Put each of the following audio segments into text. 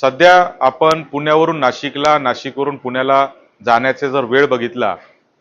सध्या आपण पुण्यावरून नाशिकला नाशिकवरून पुण्याला जाण्याचे जर वेळ बघितला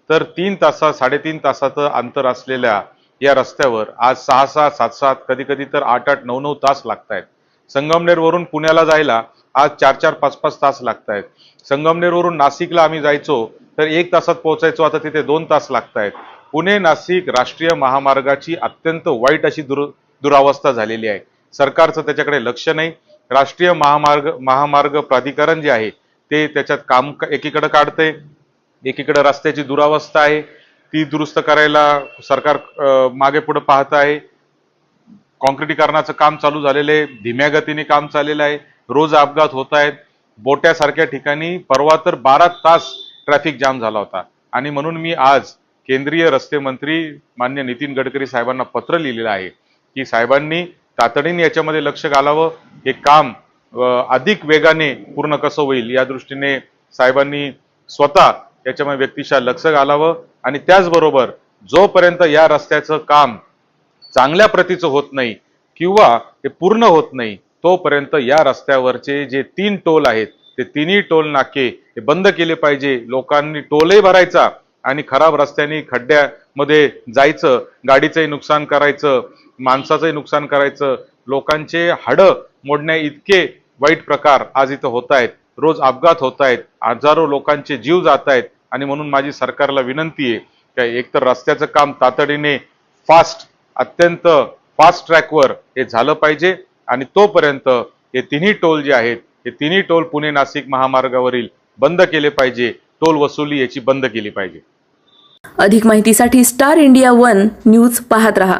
तर तीन तासा साडेतीन तासाचं अंतर असलेल्या या रस्त्यावर आज सहा सहा सात सात कधी कधी तर आठ आठ नऊ नऊ तास लागत आहेत संगमनेरवरून पुण्याला जायला आज चार चार पाच पाच तास लागत आहेत संगमनेरवरून नाशिकला आम्ही जायचो तर एक तासात पोहोचायचो आता तिथे दोन तास लागत आहेत पुणे नाशिक राष्ट्रीय महामार्गाची अत्यंत वाईट अशी दुर दुरावस्था झालेली आहे. सरकारचं त्याच्याकडे लक्ष नाही. राष्ट्रीय महामार्ग महामार्ग प्राधिकरण जे आहे ते त्याच्यात काम एकीकडं काढतंय. एकीकडं रस्त्याची दुरावस्था आहे. ती दुरुस्त करायला सरकार मागे पुढे पाहत आहे. कॉन्क्रिटीकरणाचं काम चालू झालेलं आहे. धीम्या गतीने काम चाललेलं आहे. रोज अपघात होत आहेत. बोट्यासारख्या ठिकाणी परवा तर बारा तास ट्रॅफिक जाम झाला होता. आणि म्हणून मी आज केंद्रीय रस्ते मंत्री मान्य नितीन गडकरी साहेबांना पत्र लिहिलेलं आहे की साहेबांनी तातडीने याच्यामध्ये लक्ष घालावं. हे काम अधिक वेगाने पूर्ण कसं होईल या दृष्टीने साहेबांनी स्वतः याच्यामध्ये व्यक्तिशः लक्ष घालावं. आणि त्याचबरोबर जोपर्यंत या रस्त्याचं काम चांगल्या प्रतीचं होत नाही किंवा ते पूर्ण होत नाही तोपर्यंत या रस्त्यावरचे जे तीन टोल आहेत ते तिन्ही टोल नाके हे बंद केले पाहिजे. लोकांनी टोलही भरायचा आणि खराब रस्त्याने खड्ड्यामध्ये जायचं गाडीचंही नुकसान करायचं. माणसाचंही नुकसान करायचं लोकांचे हाडं मोडण्या इतके वाईट प्रकार आज इथं होत आहेत. रोज अपघात होत आहेत हजारो लोकांचे जीव जात आहेत आणि म्हणून माझी सरकारला विनंती आहे की एकतर रस्त्याचं काम तातडीने फास्ट अत्यंत फास्ट ट्रॅकवर हे झालं पाहिजे आणि तोपर्यंत हे तिन्ही टोल जे आहेत हे तिन्ही टोल पुणे नाशिक महामार्गावरील बंद केले पाहिजे टोल वसुली याची बंद केली पाहिजे. अधिक माहितीसाठी स्टार इंडिया वन न्यूज पाहत रहा.